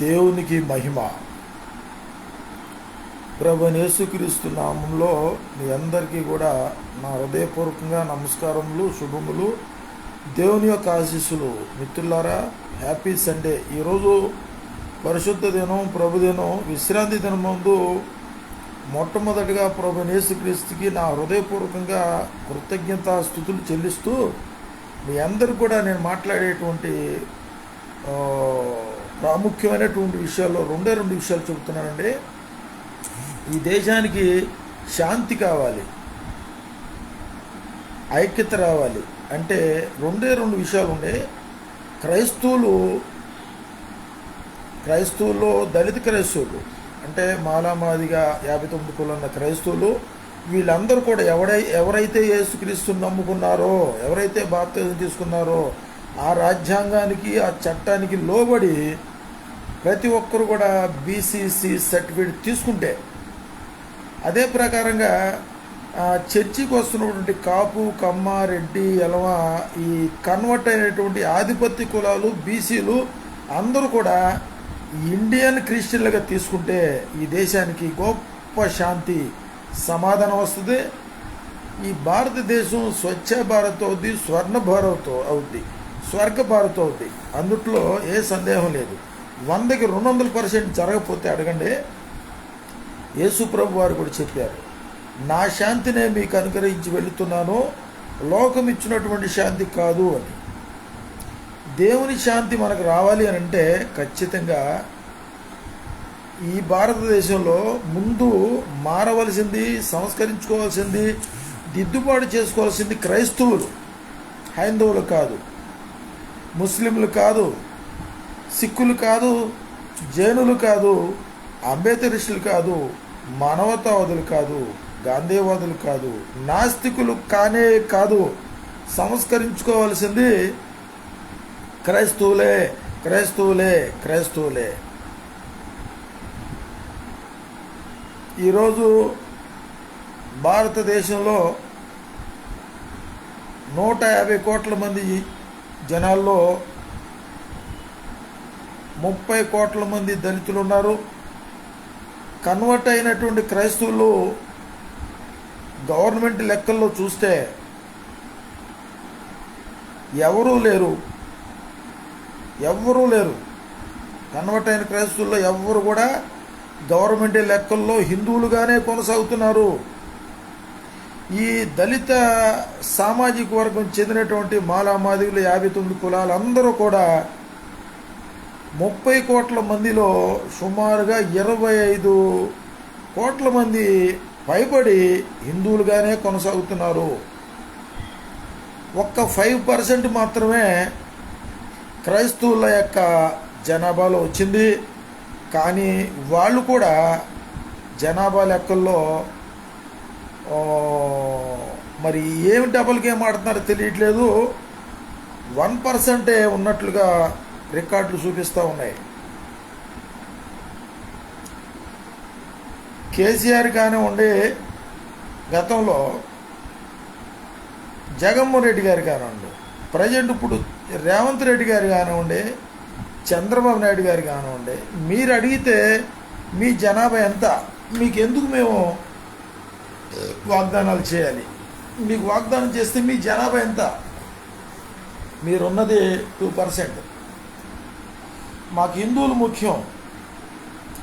దేవునికి మహిమ. ప్రభునేసుక్రీస్తు నామంలో మీ అందరికీ కూడా నా హృదయపూర్వకంగా నమస్కారములు శుభములు. దేవుని యొక్క ఆశీస్సులు. మిత్రులారా హ్యాపీ సండే. ఈరోజు పరిశుద్ధ దినం ప్రభు దినం విశ్రాంతి దినం ముందు మొట్టమొదటిగా ప్రభు యేసుక్రీస్తుకి నా హృదయపూర్వకంగా కృతజ్ఞత స్థుతులు చెల్లిస్తూ మీ అందరు కూడా నేను మాట్లాడేటువంటి ప్రాముఖ్యమైనటువంటి విషయాల్లో రెండే రెండు విషయాలు చెబుతున్నానండి. ఈ దేశానికి శాంతి కావాలి. ఐక్యత రావాలి. అంటే రెండే రెండు విషయాలు ఉండే క్రైస్తవులు క్రైస్తవుల్లో దళిత క్రైస్తవులు అంటే మాలామాదిగా యాభై తొమ్మిది కులన్న క్రైస్తవులు వీళ్ళందరూ కూడా ఎవడై ఎవరైతే యేసుక్రీస్తుని నమ్ముకున్నారో ఎవరైతే బాప్తిజం తీసుకున్నారో ఆ రాజ్యాంగానికి ఆ చట్టానికి లోబడి ప్రతి ఒక్కరు కూడా బీసీసీ సర్టిఫికేట్ తీసుకుంటే అదే ప్రకారంగా చర్చికి వస్తున్నటువంటి కాపు కమ్మ రెడ్డి ఎలవ ఈ కన్వర్ట్ అయినటువంటి ఆధిపత్య కులాలు బీసీలు అందరూ కూడా ఇండియన్ క్రిస్టియన్లుగా తీసుకుంటే ఈ దేశానికి గొప్ప శాంతి సమాధానం వస్తుంది. ఈ భారతదేశం స్వచ్ఛ భారత్ అవుద్ది స్వర్ణ భారత్ అవుద్ది స్వర్గ భారత్ అవుద్ది. అందుట్లో ఏ సందేహం లేదు. వందకి రెండు వందల పర్సెంట్ జరగకపోతే అడగండి. యేసుప్రభు వారు కూడా చెప్పారు నా శాంతినే మీకు అనుగ్రహించి వెళుతున్నాను లోకం ఇచ్చినటువంటి శాంతి కాదు అని. దేవుని శాంతి మనకు రావాలి అని అంటే ఖచ్చితంగా ఈ భారతదేశంలో ముందు మారవలసింది సంస్కరించుకోవాల్సింది దిద్దుబాటు చేసుకోవాల్సింది క్రైస్తవులు హైందవులు కాదు ముస్లింలు కాదు సిక్కులు కాదు జైనులు కాదు అంబేదరిషులు కాదు మానవతావాదులు కాదు గాంధీవాదులు కాదు నాస్తికులు కానే కాదు. సంస్కరించుకోవాల్సింది క్రైస్తవులే క్రైస్తవులే క్రైస్తవులే. ఈరోజు భారతదేశంలో నూట యాభై కోట్ల మంది జనాల్లో ముప్పై కోట్ల మంది దళితులు ఉన్నారు కన్వర్ట్ అయినటువంటి క్రైస్తవులు గవర్నమెంట్ లెక్కల్లో చూస్తే ఎవరూ లేరు. ఎవ్వరూ లేరు. కన్వర్ట్ అయిన క్రైస్తవుల్లో ఎవ్వరు కూడా గవర్నమెంట్ లెక్కల్లో హిందువులుగానే కొనసాగుతున్నారు. ఈ దళిత సామాజిక వర్గం చెందినటువంటి మాలామాదిగులు యాభై తొమ్మిది కులాలు అందరూ కూడా ముప్పై కోట్ల మందిలో సుమారుగా ఇరవై ఐదు కోట్ల మంది పైబడి హిందువులుగానే కొనసాగుతున్నారు. ఒక్క ఫైవ్ పర్సెంట్ మాత్రమే క్రైస్తవుల యొక్క జనాభాలో వచ్చింది. కానీ వాళ్ళు కూడా జనాభా లెక్కల్లో మరి ఏమి డబుల్ గేమ్ ఆడుతున్నారో తెలియట్లేదు. వన్ పర్సెంటే ఉన్నట్లుగా రికార్డులు చూపిస్తూ ఉన్నాయి. కేసీఆర్ కానివ్వండి గతంలో జగన్మోహన్ రెడ్డి గారు కానివ్వండి ప్రజెంట్ ఇప్పుడు రేవంత్ రెడ్డి గారు కానివ్వండి చంద్రబాబు నాయుడు గారు కానివ్వండి మీరు అడిగితే మీ జనాభా ఎంత? మీకు ఎందుకు మేము వాగ్దానాలు చేయాలి? మీకు వాగ్దానం చేస్తే మీ జనాభా ఎంత? మీరున్నది టూ పర్సెంట్ మాకు హిందువులు ముఖ్యం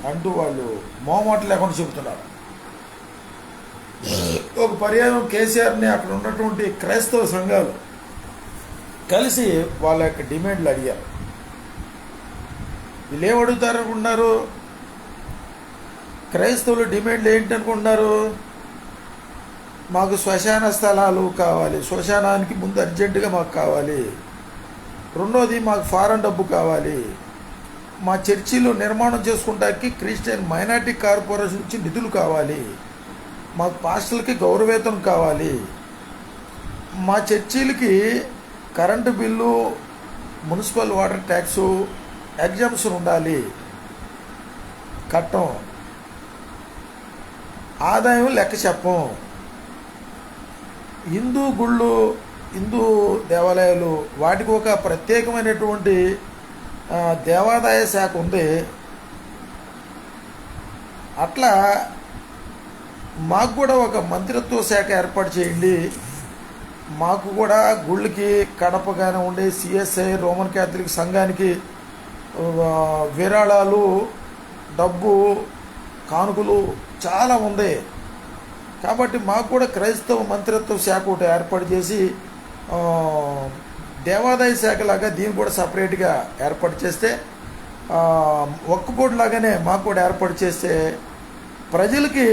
అంటూ వాళ్ళు మోమాట లేకుండా చెబుతున్నారు. ఒక పర్యాయం కేసీఆర్ని అక్కడ ఉన్నటువంటి క్రైస్తవ సంఘాలు కలిసి వాళ్ళ యొక్క డిమాండ్లు అడిగారు. వీళ్ళు ఏం అడుగుతారనుకుంటున్నారు క్రైస్తవులు డిమాండ్లు ఏంటనుకుంటున్నారు మాకు శ్మశాన స్థలాలు కావాలి శ్మశానానికి ముందు అర్జెంటుగా మాకు కావాలి. రెండోది మాకు ఫారెన్ డబ్బు కావాలి. మా చర్చిలు నిర్మాణం చేసుకుంటానికి క్రిస్టియన్ మైనార్టీ కార్పొరేషన్ నుంచి నిధులు కావాలి. మాకు పాస్టర్లకి గౌరవేతనం కావాలి. మా చర్చీలకి current bill municipal water tax exemption ఉండాలి. కట్టం. ఆదాయం లెక్క చెప్పం. హిందూ గుళ్ళు హిందూ దేవాలయాలు వాటికి ఒక ప్రత్యేకమైనటువంటి దేవాదాయ శాఖ ఉంది. అట్లా మాకు కూడా ఒక మంత్రిత్వ శాఖ ఏర్పాటు చేయండి. మాకు కూడా గుళ్ళకి కడప కానివ్వండి సిఎస్ఐ రోమన్ క్యాథలిక్ సంఘానికి విరాళాలు డబ్బు కానుకలు చాలా ఉంది. కాబట్టి మాకు కూడా క్రైస్తవ మంత్రిత్వ శాఖ ఒకటి ఏర్పాటు చేసి దేవాదాయ శాఖ లాగా దీన్ని కూడా సపరేట్గా ఏర్పాటు చేస్తే ఒక్క బోర్డు లాగానే మాకు కూడా ఏర్పాటు చేస్తే ప్రజలకి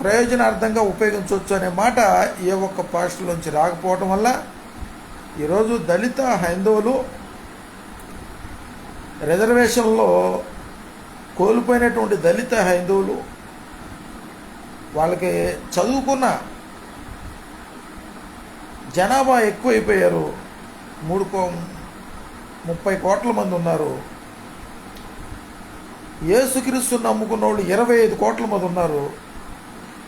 ప్రయోజనార్థంగా ఉపయోగించవచ్చు అనే మాట ఏ ఒక్క పాస్టులోంచి రాకపోవటం వల్ల ఈరోజు దళిత హైందవులు రిజర్వేషన్లో కోల్పోయినటువంటి దళిత హైందవులు వాళ్ళకి చదువుకున్న జనాభా ఎక్కువైపోయారు. మూడు కో ముప్పై కోట్ల మంది ఉన్నారు. ఏసుక్రీస్తుని నమ్ముకున్న వాళ్ళు ఇరవై ఐదు కోట్ల మంది ఉన్నారు.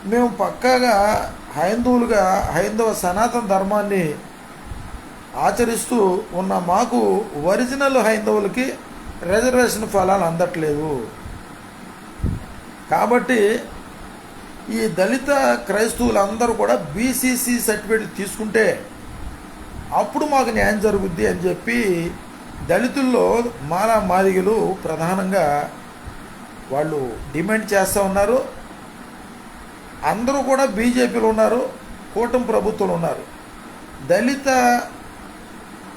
మేము పక్కాగా హైందువులుగా హైందవ సనాతన ధర్మాన్ని ఆచరిస్తూ ఉన్న మాకు ఒరిజినల్ హైందవులకి రిజర్వేషన్ ఫలాలు అందట్లేదు. కాబట్టి ఈ దళిత క్రైస్తవులందరూ కూడా బీసీసీ సర్టిఫికేట్ తీసుకుంటే అప్పుడు మాకు న్యాయం జరుగుద్ది అని చెప్పి దళితుల్లో మాలా మాదిగలు ప్రధానంగా వాళ్ళు డిమాండ్ చేస్తూ ఉన్నారు. అందరూ కూడా బీజేపీలో ఉన్నారు కూటమి ప్రభుత్వంలో ఉన్నారు. దళిత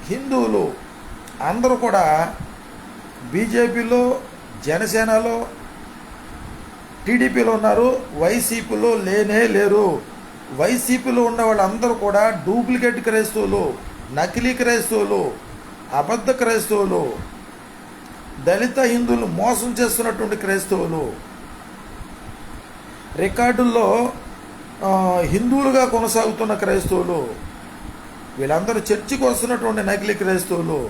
హిందువులు అందరూ కూడా బీజేపీలో జనసేనలో టీడీపీలో ఉన్నారు వైసీపీలో లేనే లేరు. వైసీపీలో ఉన్న వాళ్ళందరూ కూడా డూప్లికేట్ క్రైస్తవులు నకిలీ క్రైస్తవులు అబద్ధ క్రైస్తవులు దళిత హిందువులు మోసం చేస్తున్నటువంటి క్రైస్తవులు. రికార్డుల్లో హిందువులుగా కొనసాగుతున్న క్రైస్తవులు వీళ్ళందరూ చర్చికి వస్తున్నటువంటి నకిలీ క్రైస్తవులు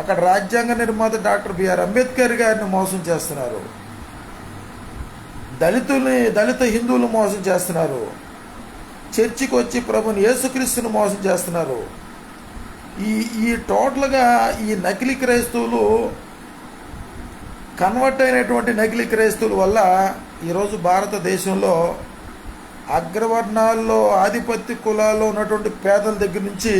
అక్కడ రాజ్యాంగ నిర్మాత డాక్టర్ బిఆర్ అంబేద్కర్ గారిని మోసం చేస్తున్నారు. దళితుల్ని దళిత హిందువులు మోసం చేస్తున్నారు. చర్చికి వచ్చి ప్రభుని యేసుక్రీస్తుని మోసం చేస్తున్నారు. ఈ ఈ టోటల్గా ఈ నకిలీ క్రైస్తవులు కన్వర్ట్ అయినటువంటి నకిలీ క్రైస్తవుల వల్ల ఈరోజు భారతదేశంలో అగ్రవర్ణాల్లో ఆధిపత్య కులాల్లో ఉన్నటువంటి పేదల దగ్గర నుంచి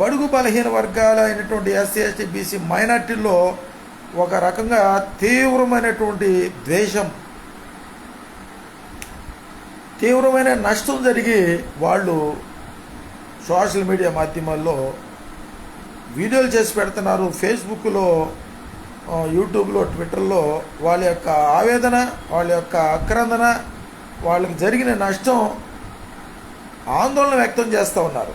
బడుగు బలహీన వర్గాలైనటువంటి అయినటువంటి ఎస్సీ ఎస్టీ బీసీ మైనార్టీల్లో ఒక రకంగా తీవ్రమైనటువంటి ద్వేషం తీవ్రమైన నష్టం జరిగి వాళ్ళు సోషల్ మీడియా మాధ్యమాల్లో వీడియోలు చేసి పెడుతున్నారు. ఫేస్బుక్లో యూట్యూబ్లో ట్విట్టర్లో వాళ్ళ యొక్క ఆవేదన వాళ్ళ యొక్క ఆక్రందన వాళ్ళకి జరిగిన నష్టం ఆందోళన వ్యక్తం చేస్తూ ఉన్నారు.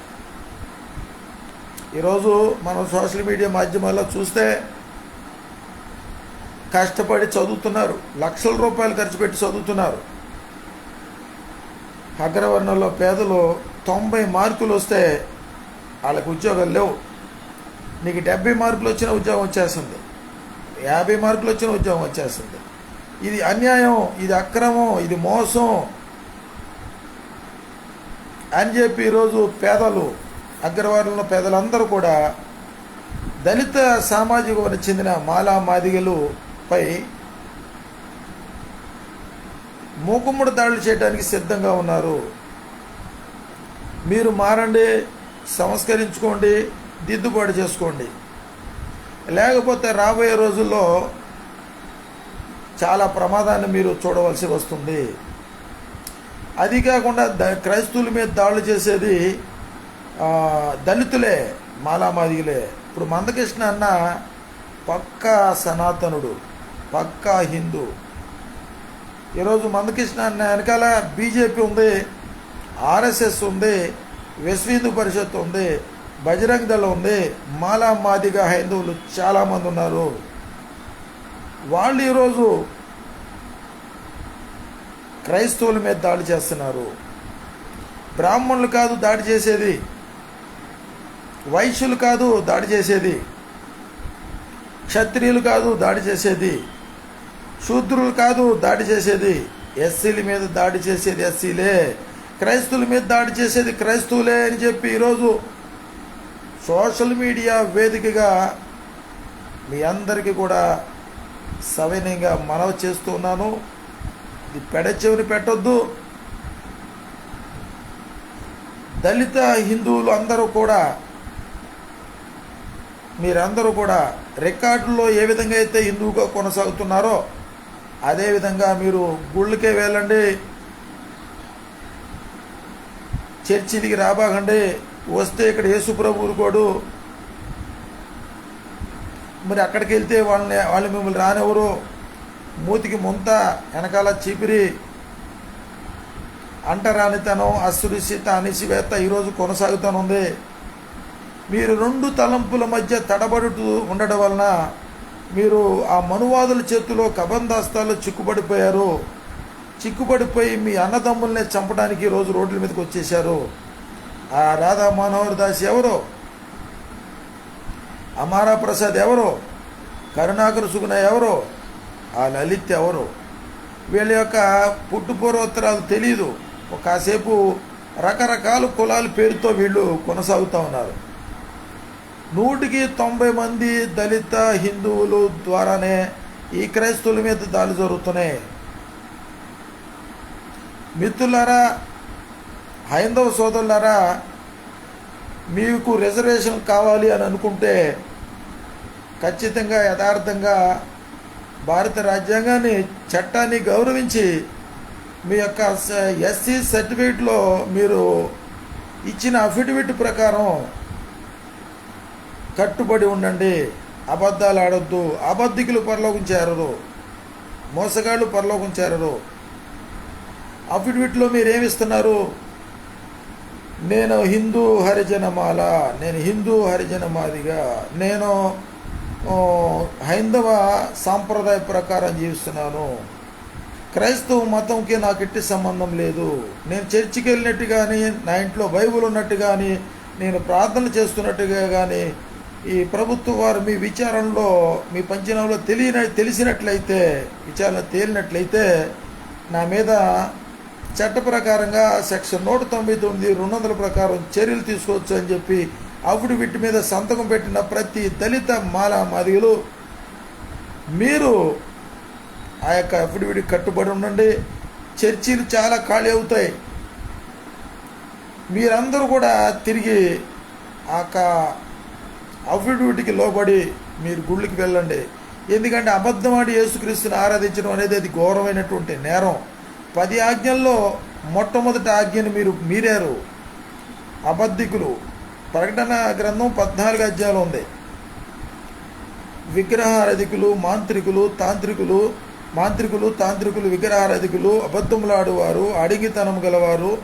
ఈరోజు మనం సోషల్ మీడియా మాధ్యమాల్లో చూస్తే కష్టపడి చదువుతున్నారు. లక్షల రూపాయలు ఖర్చు పెట్టి చదువుతున్నారు. అగ్రవర్ణంలో పేదలు తొంభై మార్కులు వస్తే వాళ్ళకి ఉద్యోగాలు లేవు. నీకు డెబ్బై మార్కులు వచ్చిన ఉద్యోగం వచ్చేస్తుంది. యాభై మార్కులు వచ్చిన ఉద్యోగం వచ్చేస్తుంది. ఇది అన్యాయం ఇది అక్రమం ఇది మోసం. అని చెప్పి ఈరోజు పేదలు అగ్రవర్ణంలో పేదలందరూ కూడా దళిత సామాజిక చెందిన మాలా మాదిగలు పై మూకుమ్మడి దాడులు చేయడానికి సిద్ధంగా ఉన్నారు. మీరు మారండి సంస్కరించుకోండి దిద్దుబాటు చేసుకోండి. లేకపోతే రాబోయే రోజుల్లో చాలా ప్రమాదాన్ని మీరు చూడవలసి వస్తుంది. అది కాకుండా ద క్రైస్తవుల మీద దాడులు చేసేది దళితులే మాలామాదిగులే ఇప్పుడు మందకృష్ణ అన్న పక్కా సనాతనుడు. పక్కా హిందూ. ఈరోజు మందకృష్ణ అన్న వెనకాల బీజేపీ ఉంది ఆర్ఎస్ఎస్ ఉంది విశ్వ హిందూ పరిషత్ ఉంది బజరంగ్ దళ ఉంది మాలా మాదిగా హిందువులు చాలామంది ఉన్నారు. వాళ్ళు ఈరోజు క్రైస్తవుల మీద దాడి చేస్తున్నారు. బ్రాహ్మణులు కాదు దాడి చేసేది వైశ్యులు కాదు దాడి చేసేది క్షత్రియులు కాదు దాడి చేసేది. శూద్రులు కాదు దాడి చేసేది. ఎస్సీల మీద దాడి చేసేది ఎస్సీలే. క్రైస్తవుల మీద దాడి చేసేది క్రైస్తవులే అని చెప్పి ఈరోజు సోషల్ మీడియా వేదికగా మీ అందరికీ కూడా సవినయంగా మనవి చేస్తున్నాను ఇది పెడచెవిని పెట్టొద్దు. దళిత హిందువులు అందరూ కూడా మీరందరూ కూడా రికార్డుల్లో ఏ విధంగా అయితే హిందువుగా కొనసాగుతున్నారో అదేవిధంగా మీరు గుళ్ళకే వెళ్ళండి. చర్చిలకి రాబాగండి వస్తే ఇక్కడ యేసుప్రభు ఊరుకోడు మరి అక్కడికి వెళ్తే వాళ్ళని వాళ్ళు మిమ్మల్ని రానివ్వరు. మూతికి ముంత వెనకాల చీపిరి. అంటరానితనం అసురుషిత అనిసివేత్త ఈరోజు కొనసాగుతూనుంది మీరు రెండు తలంపుల మధ్య తడబడుతూ ఉండడం వలన మీరు ఆ మనువాదుల చేతిలో కబందాస్తాల్లో చిక్కుపడిపోయారు చిక్కుపడిపోయి మీ అన్నదమ్ముల్ని చంపడానికి ఈరోజు రోడ్ల మీదకి వచ్చేశారు. ఆ రాధా మనోహర్ దాస్ ఎవరు? అమారా ప్రసాద్ ఎవరు? కరుణాకర్ సుగుణ ఎవరు? ఆ లలిత్ ఎవరు? వీళ్ళ యొక్క పుట్టుపూర్వోత్తరాలు తెలియదు కాసేపు రకరకాల కులాల పేరుతో వీళ్ళు కొనసాగుతూ ఉన్నారు. నూటికి తొంభై మంది దళిత హిందువులు ద్వారానే ఈ క్రైస్తవుల మీద దాడి జరుగుతున్నాయి. మిత్రులారా హైందవ సోదరులారా మీకు రిజర్వేషన్ కావాలి అని అనుకుంటే ఖచ్చితంగా యథార్థంగా భారత రాజ్యాంగాన్ని చట్టాన్ని గౌరవించి మీ యొక్క ఎస్సీ సర్టిఫికేట్లో మీరు ఇచ్చిన అఫిడవిట్ ప్రకారం కట్టుబడి ఉండండి. అబద్ధాలు ఆడొద్దు. అబద్ధికులు పరలోకం చేరరు. మోసగాళ్ళు పరలోకం చేరరు. అఫిడవిట్లో మీరు ఏమిస్తున్నారు నేను హిందూ హరిజనమాల. నేను హిందూ హరిజనమాదిగా. నేను హైందవ సాంప్రదాయ ప్రకారం జీవిస్తున్నాను. క్రైస్తవ మతంకి నాకు ఎట్టి సంబంధం లేదు. నేను చర్చికి వెళ్ళినట్టు కానీ నా ఇంట్లో బైబుల్ ఉన్నట్టు కానీ నేను ప్రార్థన చేస్తున్నట్టుగా కానీ ఈ ప్రభుత్వ వారు మీ విచారణలో మీ పంచనంలో తెలియన తెలిసినట్లయితే విచారణ తేలినట్లయితే నా మీద చట్ట ప్రకారంగా సెక్షన్ నూట తొంభై తొమ్మిది రెండు వందల ప్రకారం చర్యలు తీసుకోవచ్చు అని చెప్పి అఫిడవిట్ మీద సంతకం పెట్టిన ప్రతి దళిత మాల మాదిగలు మీరు ఆ యొక్క అఫిడవిట్ కట్టుబడి ఉండండి. చర్చీలు చాలా ఖాళీ అవుతాయి. మీరందరూ కూడా తిరిగి ఆ యొక్క అఫిడవిట్కి లోబడి మీరు గుళ్ళకి వెళ్ళండి. ఎందుకంటే అబద్ధం ఆడి యేసుక్రీస్తుని ఆరాధించడం అనేది అది ఘోరమైనటువంటి నేరం. పది ఆజ్ఞల్లో మొట్టమొదటి ఆజ్ఞను మీరు మీరారు. అబద్ధికులు. ప్రకటన గ్రంథం పద్నాలుగు అధ్యాయాలు ఉంది. విగ్రహారధికులు మాంత్రికులు తాంత్రికులు మాంత్రికులు తాంత్రికులు విగ్రహారధికులు అబద్ధములాడువారు అడిగితనం గలవారు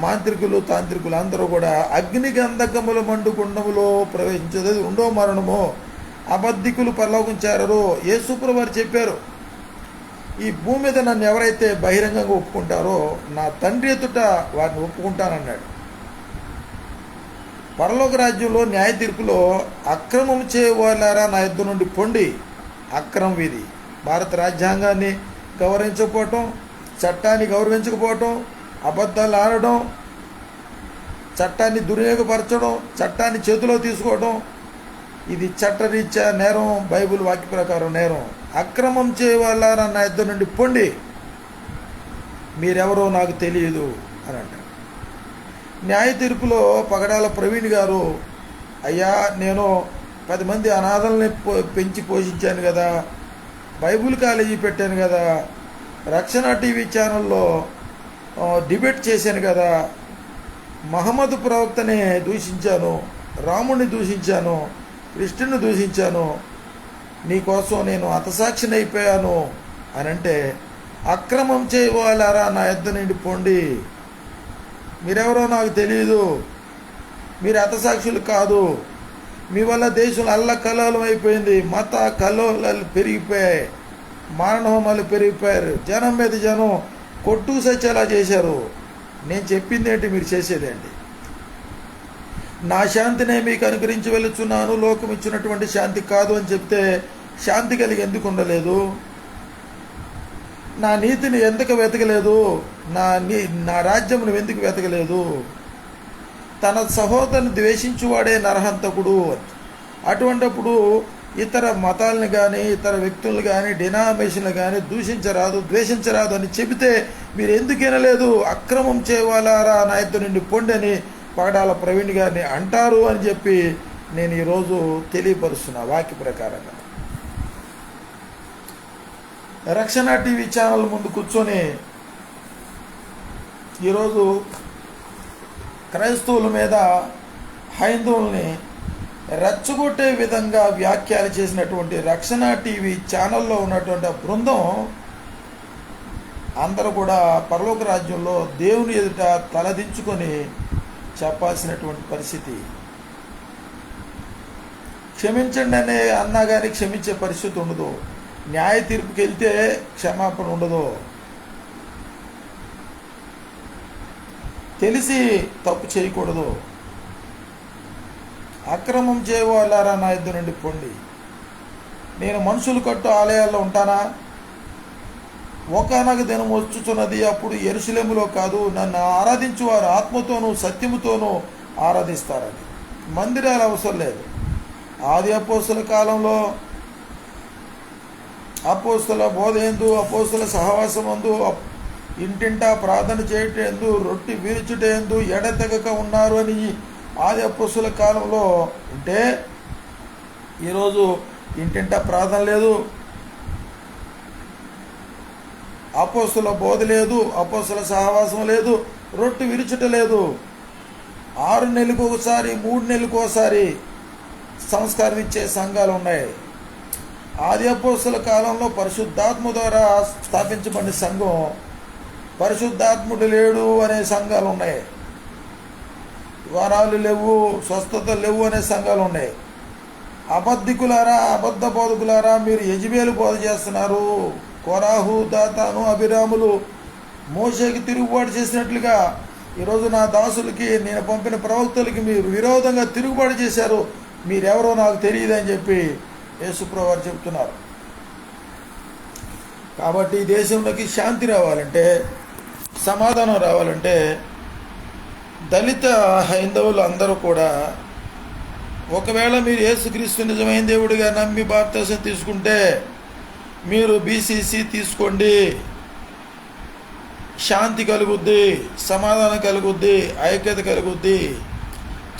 మాంత్రికులు తాంత్రికులు అందరూ కూడా అగ్ని గంధకముల మండు గుండములో ప్రవేశించేది రెండో మరణము. అబద్ధికులు పరలోకం చేరరు. యేసుప్ర వారు చెప్పారు ఈ భూమి మీద నన్ను ఎవరైతే బహిరంగంగా ఒప్పుకుంటారో నా తండ్రి ఎదుట వారిని ఒప్పుకుంటానన్నాడు. పరలోక రాజ్యంలో న్యాయ తీర్పులో అక్రమం చేయవాలారా నా యుద్ధ నుండి పొండి. అక్రమం ఇది. భారత రాజ్యాంగాన్ని గౌరవించకపోవటం చట్టాన్ని గౌరవించకపోవటం అబద్ధాలు ఆడడం చట్టాన్ని దుర్వినియోగపరచడం చట్టాన్ని చేతిలో తీసుకోవడం ఇది చట్టరీత్యా నేరం బైబిల్ వాక్య ప్రకారం నేరం. అక్రమం చేయవాలారా నా ఇద్దరు నుండి పొండి. మీరెవరో నాకు తెలియదు అని అంటారు న్యాయ తీర్పులో పగడాల ప్రవీణ్ గారు అయ్యా నేను పది మంది అనాథల్ని పో- పెంచి పోషించాను కదా బైబుల్ కాలేజీ పెట్టాను కదా రక్షణ టీవీ ఛానల్లో డిబేట్ చేశాను కదా. మహమ్మద్ ప్రవక్తనే దూషించాను. రాముడిని దూషించాను. కృష్ణుని దూషించాను. నీకోసం నేను హతసాక్షిని అయిపోయాను అని అంటే అక్రమం చేయవాలారా నా యొద్ద నుండి పోండి మీరెవరో నాకు తెలియదు మీరు హతసాక్షులు కాదు. మీ వల్ల దేశం అల్ల కల్లోలం అయిపోయింది మత కల్లోలాలు పెరిగిపోయాయి. మారణహోమాలు పెరిగిపోయారు. జనం మీద జనం కొట్టు సచ్చేలా చేశారు. నేను చెప్పింది ఏంటి? మీరు చేసేదేంటి నా శాంతినే మీకు అనుగ్రహించి వెళుచున్నాను లోకం ఇచ్చినటువంటి శాంతి కాదు అని చెప్తే శాంతి కలిగి ఎందుకు ఉండలేదు? నా నీతిని ఎందుకు వెతకలేదు? నా నీ నా రాజ్యమును ఎందుకు వెతకలేదు? తన సహోదరుని ద్వేషించువాడే నరహంతకుడు. అటువంటప్పుడు ఇతర మతాలను కానీ ఇతర వ్యక్తులను కానీ డినామినేషన్లు కానీ దూషించరాదు ద్వేషించరాదు అని చెబితే మీరు ఎందుకు వినలేదు? అక్రమం చేయవాలారా నా నుండి పొండి అని పగడాల ప్రవీణ్ గారిని అంటారు అని చెప్పి నేను ఈరోజు తెలియపరుస్తున్నా వాక్య ప్రకారంగా. రక్షణ టీవీ ఛానల్ ముందు కూర్చొని ఈరోజు క్రైస్తవుల మీద హైందవుల్ని రెచ్చగొట్టే విధంగా వ్యాఖ్యలు చేసినటువంటి రక్షణ టీవీ ఛానల్లో ఉన్నటువంటి బృందం అందరూ కూడా పరలోక రాజ్యంలో దేవుని ఎదుట తలదించుకొని చెప్పాల్సినటువంటి పరిస్థితి. క్షమించండి అనే అన్నా కానీ క్షమించే పరిస్థితి ఉండదు. న్యాయ తీర్పుకి వెళ్తే క్షమాపణ ఉండదు. తెలిసి తప్పు చేయకూడదు. అక్రమం చేయవాళ్ళారా నా ఇద్దరు నుండి పొండి. నేను మనుషులు కట్టు ఆలయాల్లో ఉంటానా? ఒకనొక దినం వచ్చుచున్నది అప్పుడు ఎరుసలేములో కాదు నన్ను ఆరాధించువారు ఆత్మతోనూ సత్యముతోనూ ఆరాధిస్తారని. మందిరాలు అవసరం లేదు. ఆది అపోస్తుల కాలంలో అపోస్తుల బోధ ఎందు అపోస్తుల సహవాసం అందు ఇంటింటా ప్రార్థన చేయటం రొట్టి విరుచుటేందు ఎడతెగక ఉన్నారు అని ఆది కాలంలో ఉంటే ఈరోజు ఇంటింటా ప్రార్థన లేదు. అపోస్తుల బోధ లేదు అపోస్తుల సహవాసం లేదు రొట్టె విరుచుట లేదు. ఆరు నెలలకు ఒకసారి మూడు నెలలకు ఒకసారి సంస్కారం ఇచ్చే సంఘాలు ఉన్నాయి. ఆది అపోస్తుల కాలంలో పరిశుద్ధాత్మ ద్వారా స్థాపించబడిన సంఘం పరిశుద్ధాత్ముడు లేడు అనే సంఘాలు ఉన్నాయి. వరాలు లేవు స్వస్థత లేవు అనే సంఘాలు ఉన్నాయి. అబద్ధికులారా అబద్ధ బోధకులారా మీరు యజ్బేలు బోధ చేస్తున్నారు. కొరాహు దాతాను అభిరాములు మోషకి తిరుగుబాటు చేసినట్లుగా ఈరోజు నా దాసులకి నేను పంపిన ప్రవక్తలకి మీరు విరోధంగా తిరుగుబాటు చేశారు. మీరెవరో నాకు తెలియదని చెప్పి యేసుప్రవారు చెప్తున్నారు. కాబట్టి ఈ దేశంలోకి శాంతి రావాలంటే సమాధానం రావాలంటే దళిత హైందవులు అందరూ కూడా ఒకవేళ మీరు యేసుక్రీస్తు నిజమైన దేవుడిగా నమ్మి భారతదేశం తీసుకుంటే మీరు బీసీసీ తీసుకోండి. శాంతి కలుగుద్ది సమాధానం కలుగుద్ది ఐక్యత కలుగుద్ది.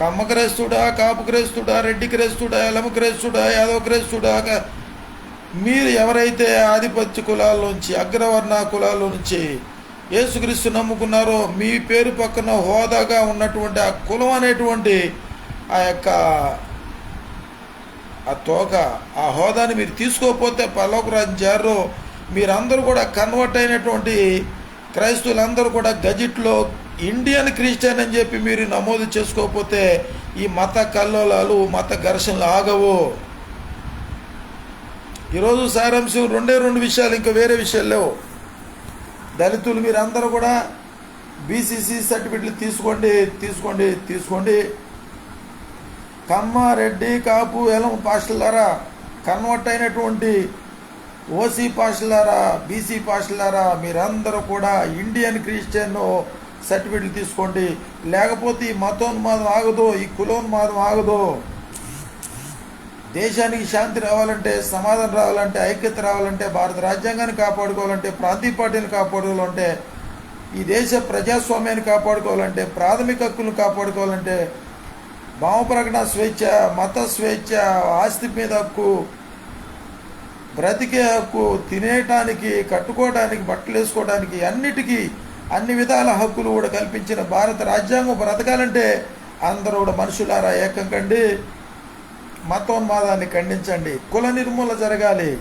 కమ్మ క్రైస్తుడా కాపు క్రైస్తుడా రెడ్డి క్రైస్తుడా ఎలమ క్రైస్తుడా యాదవ క్రైస్తుడా మీరు ఎవరైతే ఆధిపత్య కులాల నుంచి అగ్రవర్ణ కులాల నుంచి యేసుక్రీస్తు నమ్ముకున్నారో మీ పేరు పక్కన హోదాగా ఉన్నటువంటి ఆ కులం అనేటువంటి ఆ యొక్క ఆ తోక ఆ హోదాని మీరు తీసుకోకపోతే పల్లవకు రాజ్యారు మీరందరూ కూడా కన్వర్ట్ అయినటువంటి క్రైస్తవులందరూ కూడా గజిట్లో ఇండియన్ క్రిస్టియన్ అని చెప్పి మీరు నమోదు చేసుకోకపోతే ఈ మత కల్లోలాలు మత ఘర్షణలు ఆగవు. ఈరోజు సారాంశం రెండే రెండు విషయాలు ఇంకా వేరే విషయాలు లేవు. దళితులు మీరందరూ కూడా బీసీసీ సర్టిఫికెట్లు తీసుకోండి తీసుకోండి తీసుకోండి. కమ్మ రెడ్డి కాపు ఎలం పాస్టలారా కన్వర్ట్ అయినటువంటి ఓసీ పాస్టలారా బీసీ పాస్టలారా మీరందరూ కూడా ఇండియన్ క్రిస్టియన్ సర్టిఫికెట్లు తీసుకోండి. లేకపోతే ఈ మతోన్మాదం ఆగదు ఈ కులోన్మాదం ఆగదు. దేశానికి శాంతి రావాలంటే సమాధానం రావాలంటే ఐక్యత రావాలంటే భారత రాజ్యాంగాన్ని కాపాడుకోవాలంటే ప్రాంతీయ పార్టీని కాపాడుకోవాలంటే ఈ దేశ ప్రజాస్వామ్యాన్ని కాపాడుకోవాలంటే ప్రాథమిక హక్కులను కాపాడుకోవాలంటే భావ ప్రకటన స్వేచ్ఛ మత స్వేచ్ఛ ఆస్తి మీద హక్కు బ్రతికే హక్కు తినేయటానికి కట్టుకోవడానికి బట్టలు వేసుకోవడానికి అన్నిటికీ అన్ని విధాల హక్కులు కూడా కల్పించిన భారత రాజ్యాంగం బ్రతకాలంటే అందరూ కూడా మనుషులారా ఏకం కండి. మతోన్మాదాన్ని ఖండించండి. కుల నిర్మూలన జరగాలి.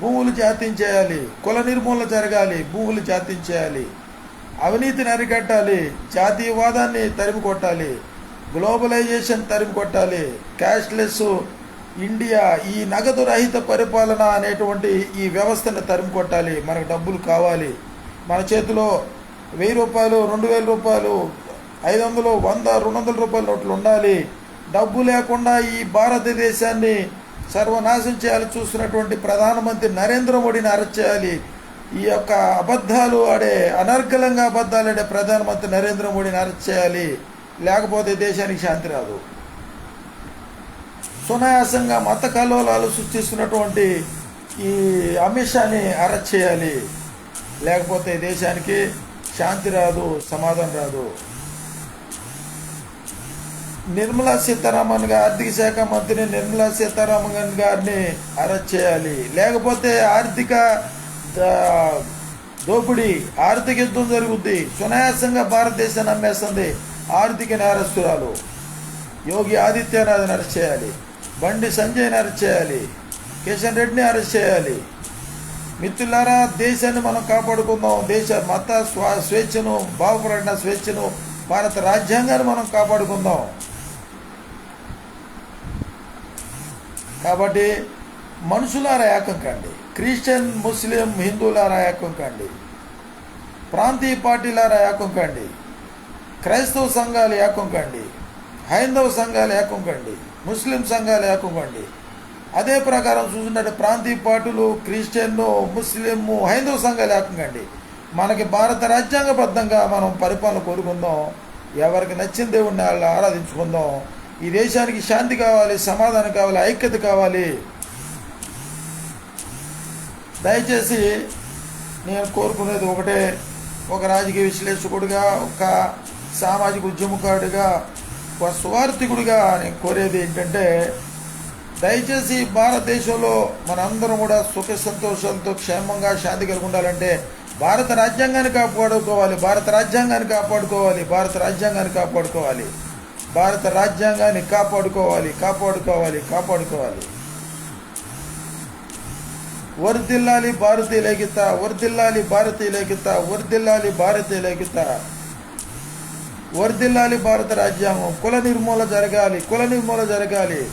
భూములు జాతీయం చేయాలి. కుల నిర్మూలన జరగాలి. భూములు జాతీయం చేయాలి. అవినీతిని అరికట్టాలి. జాతీయవాదాన్ని తరిమి కొట్టాలి. గ్లోబలైజేషన్ తరిమి కొట్టాలి. క్యాష్లెస్ ఇండియా ఈ నగదు రహిత పరిపాలన అనేటువంటి ఈ వ్యవస్థను తరిమి కొట్టాలి. మనకు డబ్బులు కావాలి. మన చేతిలో వెయ్యి రూపాయలు రెండు వేల రూపాయలు ఐదు వందలు వంద రెండు వందల రూపాయల నోట్లు ఉండాలి. డబ్బు లేకుండా ఈ భారతదేశాన్ని సర్వనాశం చేయాలని చూస్తున్నటువంటి ప్రధానమంత్రి నరేంద్ర మోడీని అరెస్ట్ చేయాలి. ఈ యొక్క అబద్ధాలు ఆడే అనర్గలంగా అబద్ధాలు ఆడే ప్రధానమంత్రి నరేంద్ర మోడీని అరెస్ట్ చేయాలి. లేకపోతే దేశానికి శాంతి రాదు. సునాయాసంగా మత కల్లోలాలు సృష్టిస్తున్నటువంటి ఈ అమిత్ షాని అరెస్ట్ చేయాలి. లేకపోతే దేశానికి శాంతి రాదు సమాధానం రాదు. నిర్మలా సీతారామన్ గారు ఆర్థిక శాఖ మంత్రి నిర్మలా సీతారామన్ గారిని అరెస్ట్ చేయాలి. లేకపోతే ఆర్థిక దోపిడీ ఆర్థిక యుద్ధం జరుగుద్ది. సునాయాసంగా భారతదేశాన్ని అమ్మేస్తుంది ఆర్థిక నేరస్తురాలు. యోగి ఆదిత్యనాథ్ని అరెస్ట్ చేయాలి. బండి సంజయ్ని అరెస్ట్ చేయాలి. కిషన్ రెడ్డిని అరెస్ట్ చేయాలి. మిత్రులారా దేశాన్ని మనం కాపాడుకుందాం. దేశ మత స్వా స్వేచ్ఛను బాగుపడిన స్వేచ్ఛను భారత రాజ్యాంగాన్ని మనం కాపాడుకుందాం. కాబట్టి మనుషులారా ఏకం కండి. క్రిస్టియన్ ముస్లిం హిందువులారా ఏకం కండి. ప్రాంతీయ పార్టీలారా ఏకం కండి. క్రైస్తవ సంఘాలు ఏకం కండి. హైందవ సంఘాలు ఏకం కండి. ముస్లిం సంఘాలు ఏకం కండి. అదే ప్రకారం చూసినట్టు ప్రాంతీయ పార్టీలు క్రిస్టియన్ను ముస్లిం హైందవ సంఘాలు ఏకం కండి. మనకి భారత రాజ్యాంగబద్ధంగా మనం పరిపాలన కోరుకుందాం. ఎవరికి నచ్చిన దేవుడిని వాళ్ళు ఆరాధించుకుందాం. ఈ దేశానికి శాంతి కావాలి సమాధానం కావాలి ఐక్యత కావాలి. దయచేసి నేను కోరుకునేది ఒకటే ఒక రాజకీయ విశ్లేషకుడిగా ఒక సామాజిక ఉద్యమకారుడిగా ఒక స్వార్థికుడిగా నేను కోరేది ఏంటంటే దయచేసి భారతదేశంలో మనందరం కూడా సుఖ సంతోషాలతో క్షేమంగా శాంతి కలిగి ఉండాలంటే భారత రాజ్యాంగాన్ని కాపాడుకోవాలి భారత రాజ్యాంగాన్ని కాపాడుకోవాలి భారత రాజ్యాంగాన్ని కాపాడుకోవాలి. భారత రాజ్యాంగాన్ని కాపాడుకోవాలి కాపాడుకోవాలి కాపాడుకోవాలి. వర్దిల్లాలి భారతీయ లేఖిత వర్దిల్లాలి భారతీయ లేఖిత వర్దిల్లాలి భారతీయ లేఖిత. వర్దిల్లాలి భారత రాజ్యాంగం కుల నిర్మూల జరగాలి కుల నిర్మూల జరగాలి.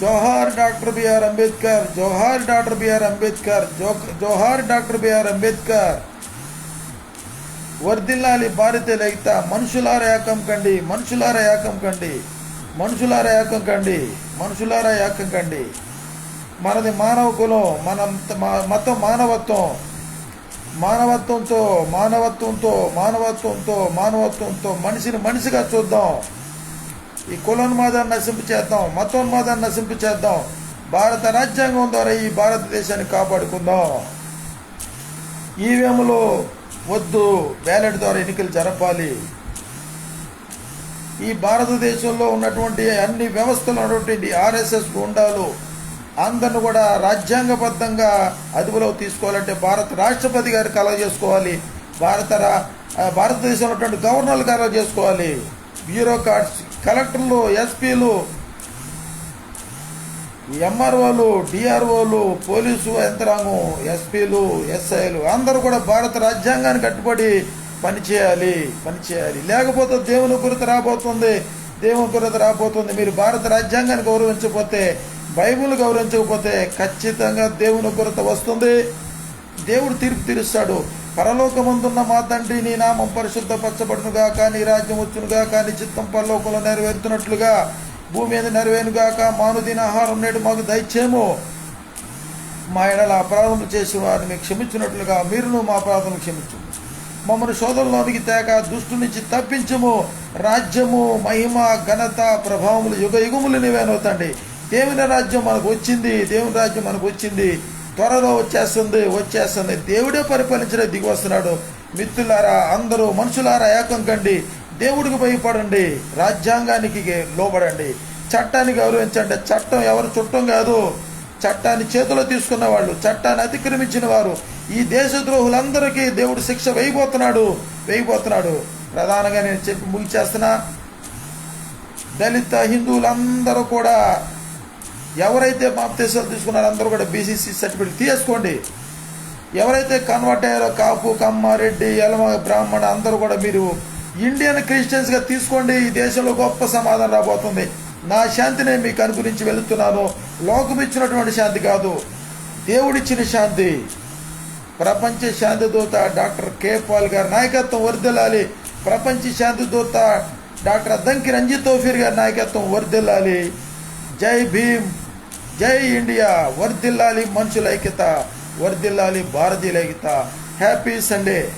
జోహార్ డాక్టర్ బిఆర్ అంబేద్కర్ జోహార్ డాక్టర్ బిఆర్ అంబేద్కర్ జో- జోహార్ డాక్టర్ బిఆర్ అంబేద్కర్. వర్దిల్లాలి భారతీయ లేఖిత మనుషులార ఏకం కండి మనుషులార ఏకం కండి మనుషులార ఏకం కండి మనుషులార ఏకం కండి. మనది మానవ కులం మన మా- మతం మానవత్వం. మానవత్వంతో మానవత్వంతో మానవత్వంతో మానవత్వంతో మనిషిని మనిషిగా చూద్దాం. ఈ కులోన్మాదాన్ని నశింపు చేద్దాం మతోన్మాదాన్ని నశింపు చేద్దాం. భారత రాజ్యాంగం ద్వారా ఈ భారతదేశాన్ని కాపాడుకుందాం. ఈవేములో వద్దు బ్యాలెట్ ద్వారా ఎన్నికలు జరపాలి. ఈ భారతదేశంలో ఉన్నటువంటి అన్ని వ్యవస్థలు ఉన్నటువంటి ఆర్ఎస్ఎస్ గుండాలు అందరిని కూడా రాజ్యాంగబద్ధంగా అదుపులో తీసుకోవాలంటే భారత రాష్ట్రపతి గారు కలవ చేసుకోవాలి. భారత భారతదేశంలో ఉన్నటువంటి గవర్నర్లు కలవ చేసుకోవాలి. బ్యూరోక్రాట్స్ కలెక్టర్లు ఎస్పీలు ఎంఆర్ఓలు డిఆర్ఓలు పోలీసు యంత్రాంగం ఎస్పీలు ఎస్ఐలు అందరూ కూడా భారత రాజ్యాంగానికి కట్టుబడి పనిచేయాలి పనిచేయాలి. లేకపోతే దేవుని కొరత రాబోతుంది దేవుని కొరత రాబోతుంది. మీరు భారత రాజ్యాంగాన్ని గౌరవించకపోతే బైబిల్ గౌరవించకపోతే ఖచ్చితంగా దేవుని కొరత వస్తుంది. దేవుడు తీర్పు తీరుస్తాడు. పరలోకమందున్న మా తండ్రి నీ నామం పరిశుద్ధపరచబడునుగా కానీ రాజ్యం వచ్చునుగా కానీ చిత్తం పరలోకంలో నెరవేరుతున్నట్లుగా భూమి మీద నెరవేనుగాక మానుదిన ఆహారం నేడు మాకు దయచేము మా ఎడల అపరాధములు చేసిన వారిని క్షమించినట్లుగా మీరును మా అపరాధములు క్షమించు మమ్మల్ని శోధనలోనికి తేక దుష్టు నుంచి తప్పించము. రాజ్యము మహిమ ఘనత ప్రభావములు యుగ యుగములు నీవేనవుతండి దేవుని రాజ్యం మనకు వచ్చింది దేవుని రాజ్యం మనకు వచ్చింది. త్వరలో వచ్చేస్తుంది వచ్చేస్తుంది. దేవుడే పరిపాలించడే దిగి వస్తున్నాడు. మిత్రులారా అందరూ మనుషులారా ఏకం కండి. దేవుడికి భయపడండి రాజ్యాంగానికి లోబడండి. చట్టాన్ని గౌరవించండి. చట్టం ఎవరు చుట్టం కాదు. చట్టాన్ని చేతిలో తీసుకున్న వాళ్ళు చట్టాన్ని అతిక్రమించిన వారు. ఈ దేశద్రోహులందరికీ దేవుడు శిక్ష వేయబోతున్నాడు వేయబోతున్నాడు. ప్రధానంగా నేను చెప్పి ముగిచేస్తున్నా దళిత హిందువులందరూ కూడా ఎవరైతే బాప్తీసాలు తీసుకున్నారో అందరూ కూడా బీసీసీ సర్టిఫికేట్ తీసుకోండి ఎవరైతే కన్వర్ట్ అయ్యారో కాపు కమ్మ రెడ్డి యలమ బ్రాహ్మణ అందరూ కూడా మీరు ఇండియన్ క్రిస్టియన్స్గా తీసుకోండి ఈ దేశంలో గొప్ప సమాధానం రాబోతుంది. నా శాంతిని మీకు అనుగురించి వెళుతున్నాను. లోకం ఇచ్చినటువంటి శాంతి కాదు దేవుడిచ్చిన శాంతి. ప్రపంచ శాంతి దూత డాక్టర్ కే పాల్ గారి నాయకత్వం వర్దిల్లాలి ప్రపంచ శాంతి దూత డాక్టర్ అద్దంకి రంజిత్ తోఫీర్ గారి నాయకత్వం వర్దిల్లాలి జై భీమ్ జై ఇండియా. వర్దిల్లాలి మనుషుల ఐక్యత వర్దిల్లాలి భారతీయుల ఐక్యత. Happy Sunday.